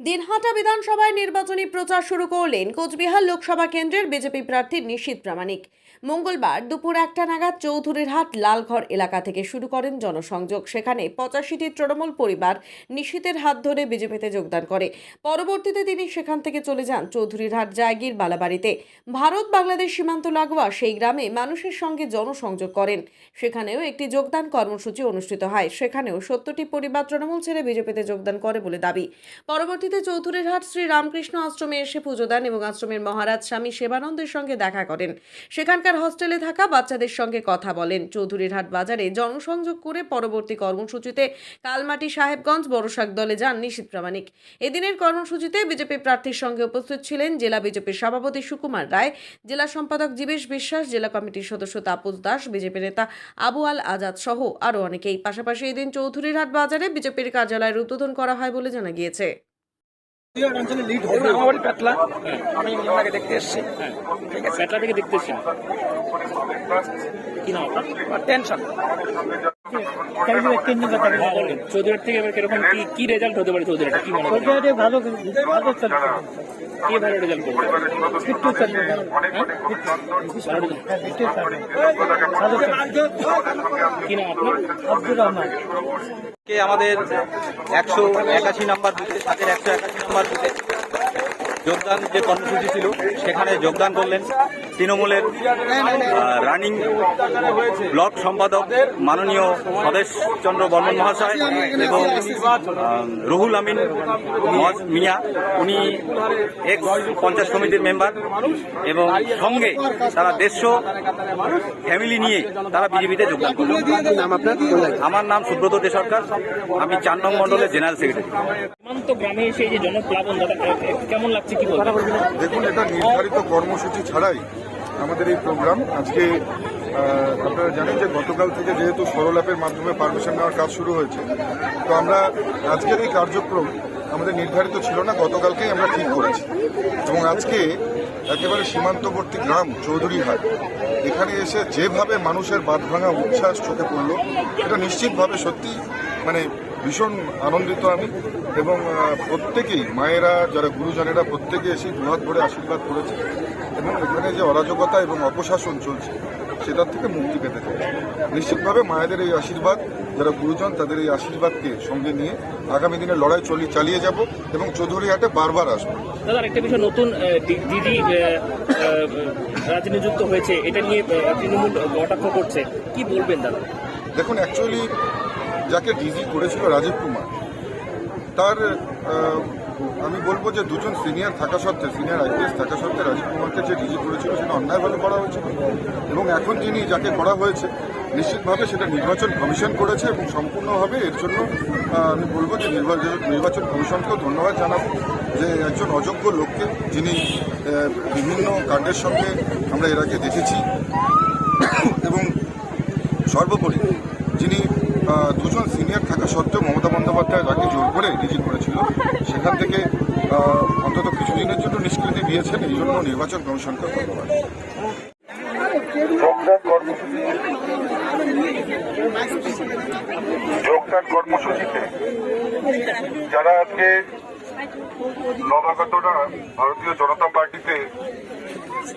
দিনহাটা বিধানসভায় নির্বাচনী প্রচার শুরু করলেন কোচবিহার লোকসভা কেন্দ্রের বিজেপি প্রার্থী নিশীত প্রামাণিক। মঙ্গলবার দুপুর একটা নাগাদ চৌধুরীরহাট লালঘর এলাকা থেকে শুরু করেন জনসংযোগ। সেখানে পঁচাশিটি তৃণমূল পরিবার নিশীতের হাত ধরে বিজেপিতে যোগদান করে। পরবর্তীতে তিনি সেখান থেকে চলে যান চৌধুরীর হাট জায়গির বালাবাড়িতে। ভারত বাংলাদেশ সীমান্ত লাগোয়া সেই গ্রামে মানুষের সঙ্গে জনসংযোগ করেন। সেখানেও একটি যোগদান কর্মসূচি অনুষ্ঠিত হয়। সেখানেও সত্তরটি পরিবার তৃণমূল ছেড়ে বিজেপিতে যোগদান করে বলে দাবি। পরবর্তীতে চৌধুরীরহাট শ্রী রামকৃষ্ণ আশ্রমে এসে পুজো দেন এবং আশ্রমের মহারাজ স্বামী সেবানন্দের সঙ্গে দেখা করেন। সেখানকার হস্টেলে থাকা বাচ্চাদের সঙ্গে কথা বলেন। চৌধুরীরহাট বাজারে জনসংযোগ করে পরবর্তী কর্মসূচিতে কালমাটি সাহেবগঞ্জ বড়শাক দলে যান নিশীত প্রামাণিক। এদিনের কর্মসূচিতে বিজেপি প্রার্থীর সঙ্গে উপস্থিত ছিলেন জেলা বিজেপির সভাপতি সুকুমার রায়, জেলা সম্পাদক জীবেশ বিশ্বাস, জেলা কমিটির সদস্য তাপস দাস, বিজেপি নেতা আবু আল আজাদ সহ আরও অনেকেই। পাশাপাশি এদিন চৌধুরীর হাট বাজারে বিজেপির কার্যালয়ের উদ্বোধন করা হয় বলে জানা গিয়েছে। আমার পেটলা আমি ওনাকে দেখতে এসেছি। ঠিক আছে? পেটলা থেকে দেখতে এসেছি। কি নাম টেনশন হ্যাঁ থেকে এবার রেজাল্ট হতে পারে কি ভালো কি রেজাল্ট কি আমাদের একশো একাশি নাম্বার বুথে একশো একাশি নাম্বার বুথে যোগদান যে কর্মসূচি ছিল, সেখানে যোগদান করলেন তৃণমূলের রানিং ব্লক সম্পাদক মাননীয় স্বদেশ চন্দ্র বর্মন মহাশয় এবং রুহুল আমিন মিয়া। উনি এক পঞ্চায়েত সমিতির মেম্বার এবং সঙ্গে তারা দেড়শো ফ্যামিলি নিয়ে তারা বিজেপিতে যোগদান করলেন। আমার নাম সুব্রত দে সরকার, আমি চার নং মন্ডলের জেনারেল সেক্রেটারি সীমান্ত গ্রামে এসে যে জনপ্লাবন কেমন লাগছে কি দেখুন এটা নির্ধারিত কর্মসূচি ছাড়াই আমাদের এই প্রোগ্রাম। আজকে আপনারা জানেন যে গতকাল থেকে যেহেতু সরল অ্যাপের মাধ্যমে পারমিশন নেওয়ার কাজ শুরু হয়েছে তো আমরা আজকের এই কার্যক্রম আমাদের নির্ধারিত ছিল না গতকালকেই আমরা ঠিক করেছি। এবং আজকে একেবারে সীমান্তবর্তী গ্রাম চৌধুরীহাট এখানে এসে যেভাবে মানুষের বাঁধভাঙা উচ্ছ্বাস চোখে পড়ল এটা নিশ্চিতভাবে সত্যি মানে ভীষণ আনন্দিত আমি এবং প্রত্যেকেই মায়েরা যারা গুরুজনেরা প্রত্যেকে এসে দুহাত ভরে আশীর্বাদ করেছে এবং এখানে যে অরাজকতা এবং অপশাসন চলছে সেটার থেকে মুক্তি পেতে চাই নিশ্চিতভাবে মায়েদের এই আশীর্বাদ যারা গুরুজন তাদের এই আশীর্বাদকে সঙ্গে নিয়ে আগামী দিনে লড়াই চলি চালিয়ে যাব এবং চৌধুরীহাটে বারবার আসব। দাদা একটা বিষয় নতুন দিদি আহ, হয়েছে এটা নিয়ে তৃণমূল কটাক্ষ করছে কি বলবেন দাদা? দেখুন অ্যাকচুয়ালি যাকে ডিজি করেছিল রাজীব কুমার, তার আমি বলব যে দুজন সিনিয়র থাকা সত্ত্বে, সিনিয়র আইপিএস থাকা সত্ত্বে রাজীব কুমারকে যে ডিজি করেছিল সেটা অন্যায়ভাবে করা হয়েছিল এবং এখন যিনি যাকে করা হয়েছে, নিশ্চিতভাবে সেটা নির্বাচন কমিশন করেছে এবং সম্পূর্ণভাবে এর জন্য আমি বলব যে নির্বাচন কমিশনকেও ধন্যবাদ জানাব যে একজন অযোগ্য লোককে যিনি বিভিন্ন কাণ্ডের সঙ্গে আমরা এর আগে দেখেছি। এবং সর্বোপরি যিনি দুজন সিনিয়র থাকা সত্ত্বেও মমতা বন্দ্যোপাধ্যায় তাকে জোর করে ডিজি করেছিল। সেখান থেকে অন্তত কিছুদিনের জন্য নিষ্কৃতি দিয়েছেন, এই জন্য নির্বাচন কমিশনকে ধন্যবাদ। যোগদান কর্মসূচিতে যারা আজকে নবাগতরা ভারতীয় জনতা পার্টিতে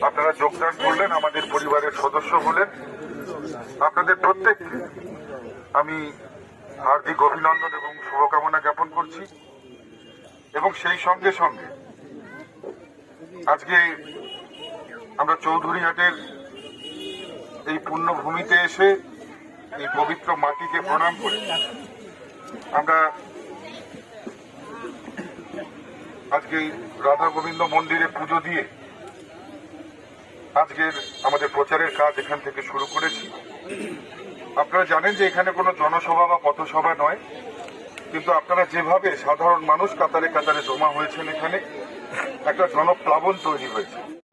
আপনারা যোগদান করলেন, আমাদের পরিবারের সদস্য হলেন, আপনাদের প্রত্যেককে আমি হার্দিক অভিনন্দন এবং শুভকামনা জ্ঞাপন করছি। এবং সেই সঙ্গে সঙ্গে আজকে আমরা চৌধুরীহাটের এই পুণ্যভূমিতে এসে এই পবিত্র মাটিকে প্রণাম করে আমরা আজকে রাধা গোবিন্দ মন্দিরে পুজো দিয়ে আজকের আমাদের প্রচারের কাজ এখান থেকে শুরু করেছি। আপনারা জানেন যে এখানে কোনো জনসভা বা পথসভা নয়, কিন্তু আপনারা যেভাবে সাধারণ মানুষ কাতারে কাতারে জমা হয়েছেন এখানে, একটা জনপ্লাবন তৈরি হয়েছে।